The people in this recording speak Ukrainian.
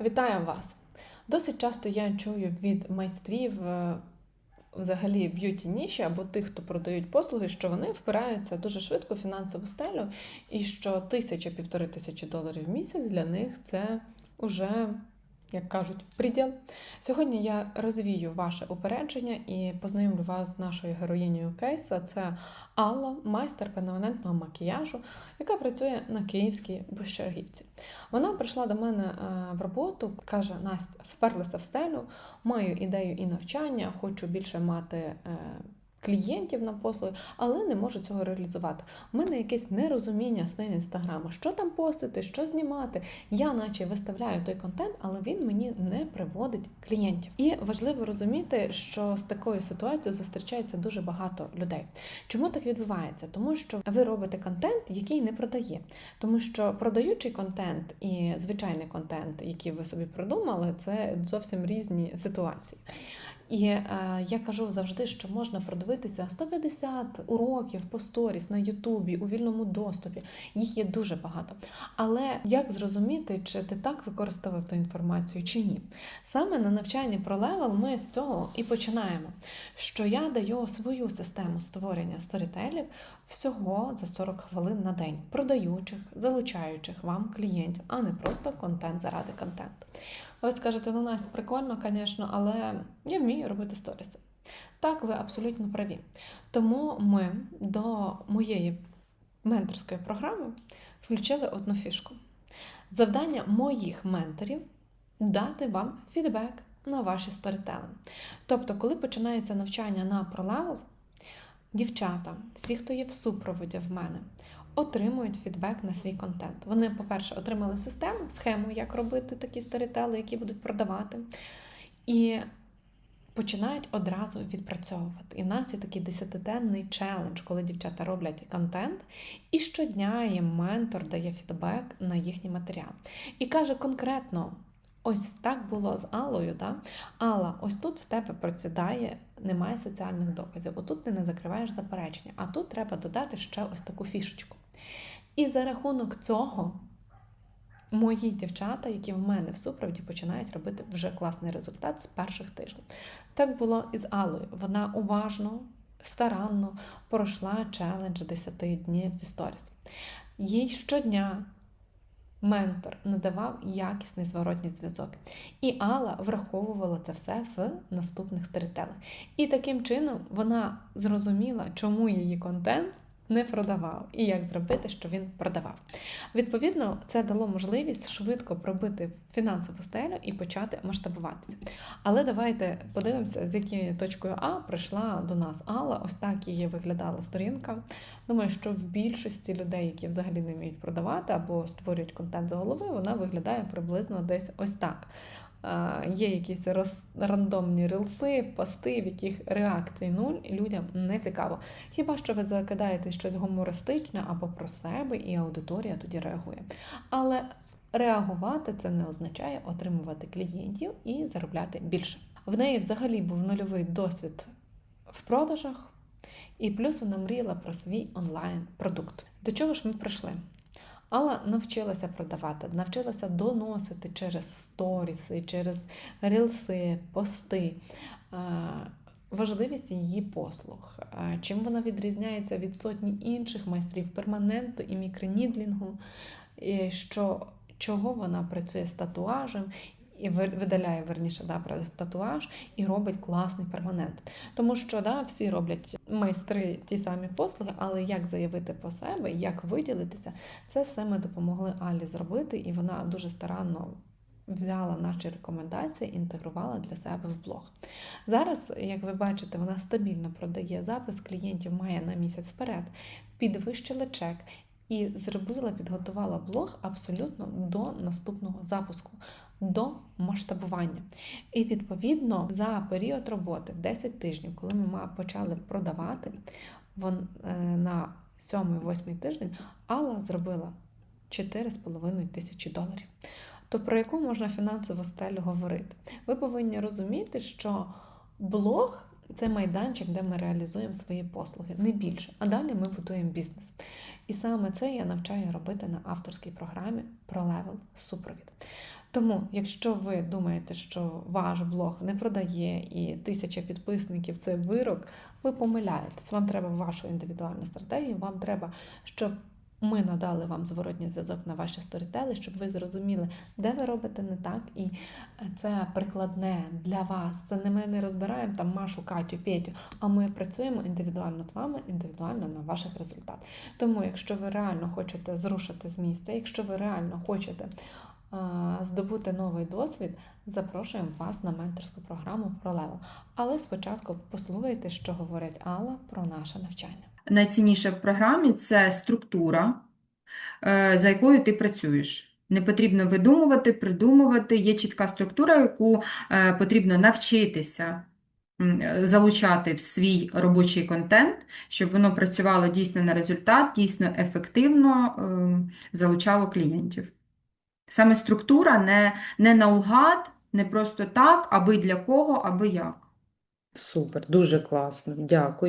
Вітаю вас! Досить часто я чую від майстрів е, взагалі б'юті ніші або тих, хто продають послуги, що вони впираються дуже швидко в фінансову стелю, і що тисяча-півтори тисячі доларів в місяць для них це уже, як кажуть, приділ. Сьогодні я розвію ваше упередження і познайомлю вас з нашою героїнею кейса. Це Алла, майстер перманентного макіяжу, яка працює на київській Бущергівці. Вона прийшла до мене е, в роботу, каже: Настя, вперлася в стелю, маю ідею і навчання, хочу більше мати. Клієнтів на послуги, але не можу цього реалізувати. У мене якесь нерозуміння з ним інстаграму, що там постити, що знімати. Я, наче, виставляю той контент, але він мені не приводить клієнтів. І важливо розуміти, що з такою ситуацією зустрічається дуже багато людей. Чому так відбувається? Тому що ви робите контент, який не продає. Тому що продаючий контент і звичайний контент, який ви собі придумали, це зовсім різні ситуації. І е, я кажу завжди, що можна продивитися 150 уроків по сторіс на Ютубі у вільному доступі. Їх є дуже багато. Але як зрозуміти, чи ти так використовував ту інформацію, чи ні? Саме на навчанні про левел ми з цього і починаємо. Що я даю свою систему створення сторітелів всього за 40 хвилин на день, продаючих, залучаючих вам клієнтів, а не просто контент заради контенту. Ви скажете, ну Настя, прикольно, звісно, але я вмію робити сторіси. Так, ви абсолютно праві. Тому ми до моєї менторської програми включили одну фішку. Завдання моїх менторів дати вам фідбек на ваші сторітелинги. Тобто, коли починається навчання на ProLevel, дівчата, всі, хто є в супроводі в мене, отримують фідбек на свій контент. Вони, по-перше, отримали систему, схему, як робити такі сторітели, які будуть продавати. І починають одразу відпрацьовувати. І в нас є такий десятиденний челендж, коли дівчата роблять контент, і щодня їм ментор дає фідбек на їхній матеріал. І каже конкретно. Ось так було з Аллою. Да? Алла, ось тут в тебе просідає, немає соціальних доказів, бо тут ти не закриваєш заперечення, а тут треба додати ще ось таку фішечку. І за рахунок цього мої дівчата, які в мене в супроводі, починають робити вже класний результат з перших тижнів. Так було і з Аллою. Вона уважно, старанно пройшла челендж 10 днів зі сторіс. Їй щодня ментор надавав якісний зворотній зв'язок. І Алла враховувала це все в наступних сторітелах. І таким чином вона зрозуміла, чому її контент не продавав і як зробити, щоб він продавав. Відповідно, це дало можливість швидко пробити фінансову стелю і почати масштабуватися. Але давайте подивимося, з якою точкою А прийшла до нас Алла. Ось так її виглядала сторінка. Думаю, що в більшості людей, які взагалі не вміють продавати або створюють контент за голови, вона виглядає приблизно десь ось так. Є якісь рандомні рилси, пости, в яких реакцій нуль, і людям не цікаво. Хіба що ви закидаєте щось гумористичне або про себе, і аудиторія тоді реагує. Але реагувати це не означає отримувати клієнтів і заробляти більше. В неї взагалі був нульовий досвід в продажах, і плюс вона мріяла про свій онлайн-продукт. До чого ж ми прийшли? Алла навчилася продавати, навчилася доносити через сторіси, через рілси, пости. Важливість її послуг, чим вона відрізняється від сотні інших майстрів перманенту і мікронідлінгу, що, чого вона працює з татуажем і видаляє верніше да, татуаж і робить класний перманент. Тому що да, всі роблять майстри ті самі послуги, але як заявити по себе, як виділитися, це все ми допомогли Алі зробити, і вона дуже старанно. Взяла наші рекомендації, інтегрувала для себе в блог. Зараз, як ви бачите, вона стабільно продає запис клієнтів має на місяць вперед, підвищила чек і зробила, підготувала блог абсолютно до наступного запуску до масштабування. І, відповідно, за період роботи 10 тижнів, коли ми почали продавати вон, е, на 7-8 тиждень, Алла зробила 4,5 тисячі доларів. То про яку можна фінансову стелю говорити? Ви повинні розуміти, що блог це майданчик, де ми реалізуємо свої послуги, не більше. А далі ми будуємо бізнес. І саме це я навчаю робити на авторській програмі про левел супровід. Тому, якщо ви думаєте, що ваш блог не продає і тисяча підписників це вирок, ви помиляєтесь. Вам треба вашу індивідуальну стратегію, вам треба, щоб ми надали вам зворотній зв'язок на ваші сторітели, щоб ви зрозуміли, де ви робите не так, і це прикладне для вас. Це не ми не розбираємо там Машу, Катю, Петю, а ми працюємо індивідуально з вами, індивідуально на ваших результатах. Тому, якщо ви реально хочете зрушити з місця, якщо ви реально хочете здобути новий досвід, запрошуємо вас на менторську програму про Лево. Але спочатку послухайте, що говорить Алла про наше навчання. Найцінніше в програмі це структура, е, за якою ти працюєш. Не потрібно видумувати, придумувати. Є чітка структура, яку е, потрібно навчитися залучати в свій робочий контент, щоб воно працювало дійсно на результат, дійсно ефективно ем, залучало клієнтів. Саме структура не, не наугад, не просто так, аби для кого, аби як. Супер, дуже класно. Дякую.